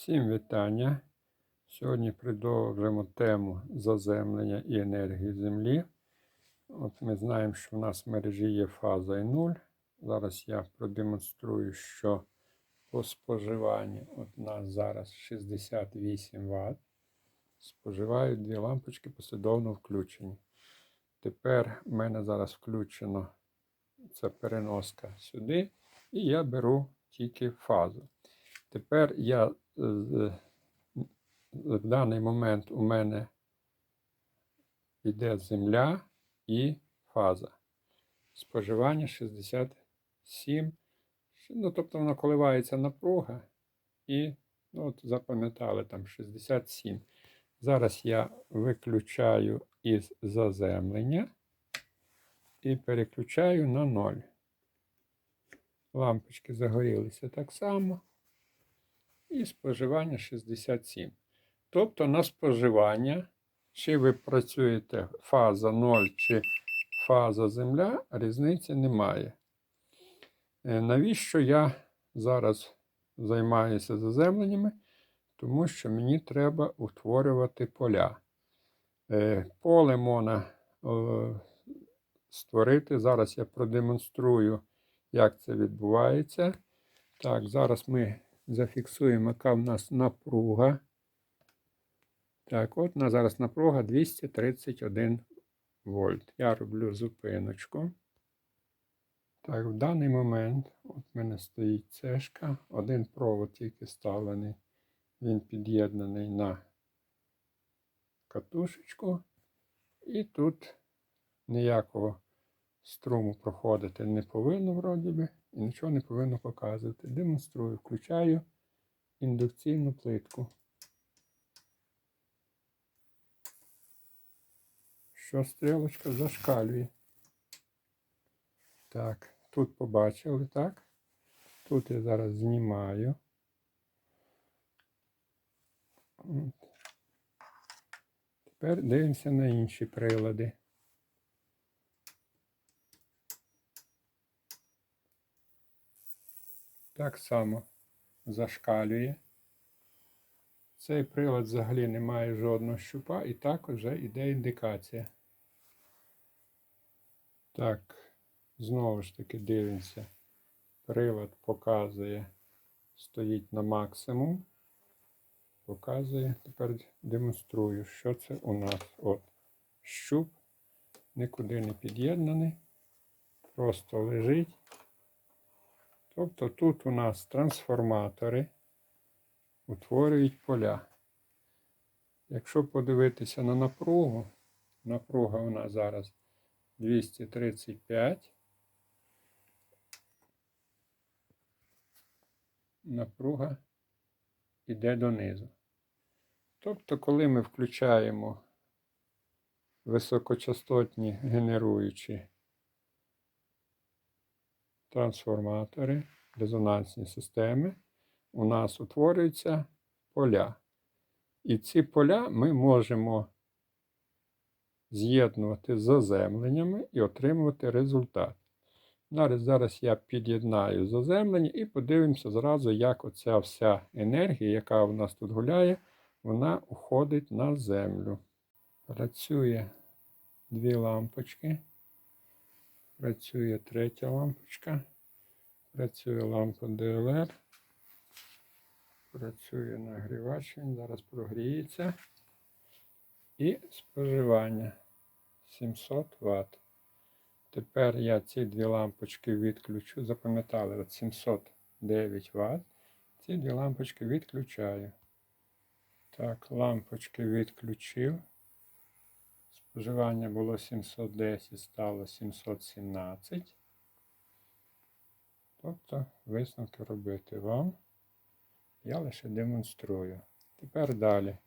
Всім вітання. Сьогодні продовжимо тему заземлення і енергії Землі. От ми знаємо, що в нас в мережі є фаза і нуль. Зараз я продемонструю, що по споживанню от у нас зараз 68 Вт. Споживають дві лампочки послідовно включені. Тепер в мене зараз включено ця переноска сюди, і я беру тільки фазу. Тепер я в даний момент у мене йде земля і фаза. Споживання 67. Ну, тобто воно коливається напруга і ну, от запам'ятали там 67. Зараз я виключаю із заземлення і переключаю на 0. Лампочки загорілися так само. І споживання 67. Тобто на споживання, чи ви працюєте фаза 0 чи фаза земля, різниці немає. Е, Навіщо я зараз займаюся заземленнями? Тому що мені треба утворювати поля. Е, Поле можна створити. Зараз я продемонструю, як це відбувається. Так, зараз ми зафіксуємо, яка в нас напруга. Так, от у нас зараз напруга 231 вольт. Я роблю зупиночку. Так, в даний момент от в мене стоїть цешка. Один провод тільки ставлений. Він під'єднаний на катушечку. І тут ніякого струму проходити не повинно, вроді би, і нічого не повинно показувати. Демонструю, включаю індукційну плитку. Що стрілочка зашкалює. Так, тут побачили, так? Тут я зараз знімаю. Тепер дивимося на інші прилади. Так само зашкалює. Цей прилад взагалі не має жодного щупа, і так вже йде індикація. Так, знову ж таки дивимося. Прилад показує, стоїть на максимум. Показує, тепер демонструю, що це у нас. От щуп, нікуди не під'єднаний, просто лежить. Тобто тут у нас трансформатори утворюють поля. Якщо подивитися на напругу, напруга у нас зараз 235. Напруга йде донизу. Тобто, коли ми включаємо високочастотні генеруючі трансформатори, резонансні системи, у нас утворюються поля. І ці поля ми можемо з'єднувати з заземленнями і отримувати результат. Зараз, я під'єднаю заземлення і подивимося зразу, як оця вся енергія, яка у нас тут гуляє, вона уходить на землю. Працює дві лампочки. Працює третя лампочка. Працює лампа DLR. Працює нагрівач, він зараз прогріється. І споживання 700 Вт. Тепер я ці дві лампочки відключу. Запам'ятали, от 709 Вт. Ці дві лампочки відключаю. Так, лампочки відключив. Споживання було 710, стало 717. Тобто висновки робити вам. Я лише демонструю. Тепер далі.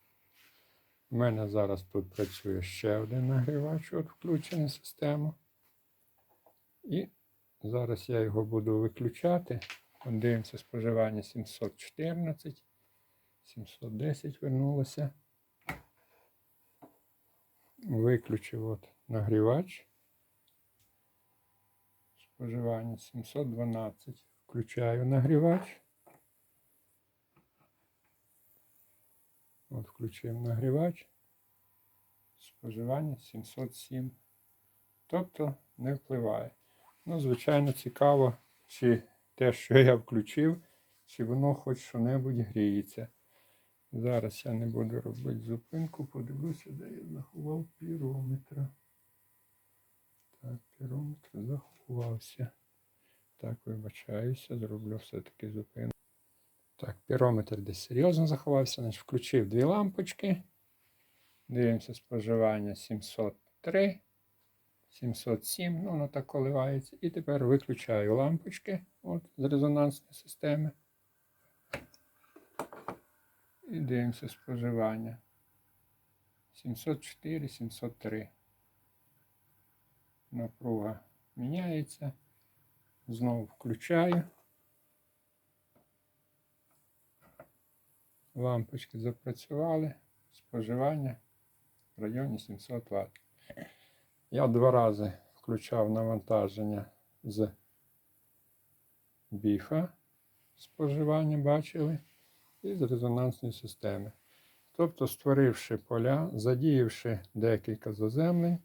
У мене зараз тут працює ще один нагрівач, от включений в систему. І зараз я його буду виключати. От Дивимося споживання 714, 710 вернулося. Виключив от нагрівач. Споживання 712. Включаю нагрівач. От включив нагрівач. Споживання 707. Тобто не впливає. Ну, звичайно, цікаво, чи те, що я включив, чи воно хоч що-небудь гріється. Зараз я не буду робити зупинку, подивлюся, де я заховав пірометра. Так, пірометр заховався. Так, вибачаюся, зроблю все-таки зупинку. Так, пірометр десь серйозно заховався. Значить, включив дві лампочки. Дивимося споживання 703, 707, ну воно так коливається. І тепер виключаю лампочки от, з резонансної системи. І дивимося споживання. 704, 703. Напруга міняється. Знову включаю. Лампочки запрацювали. Споживання в районі 700 Вт. Я два рази включав навантаження з біфа. Споживання бачили. І з резонансної системи. Тобто, створивши поля, задіявши декілька заземлень.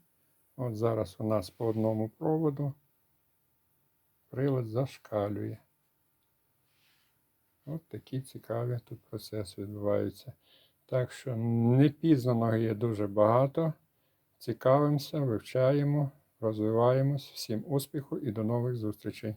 От зараз у нас по одному проводу прилад зашкалює. От такі цікаві тут процеси відбуваються. Так що непізнаного є дуже багато. Цікавимося, вивчаємо, розвиваємось. Всім успіху і до нових зустрічей!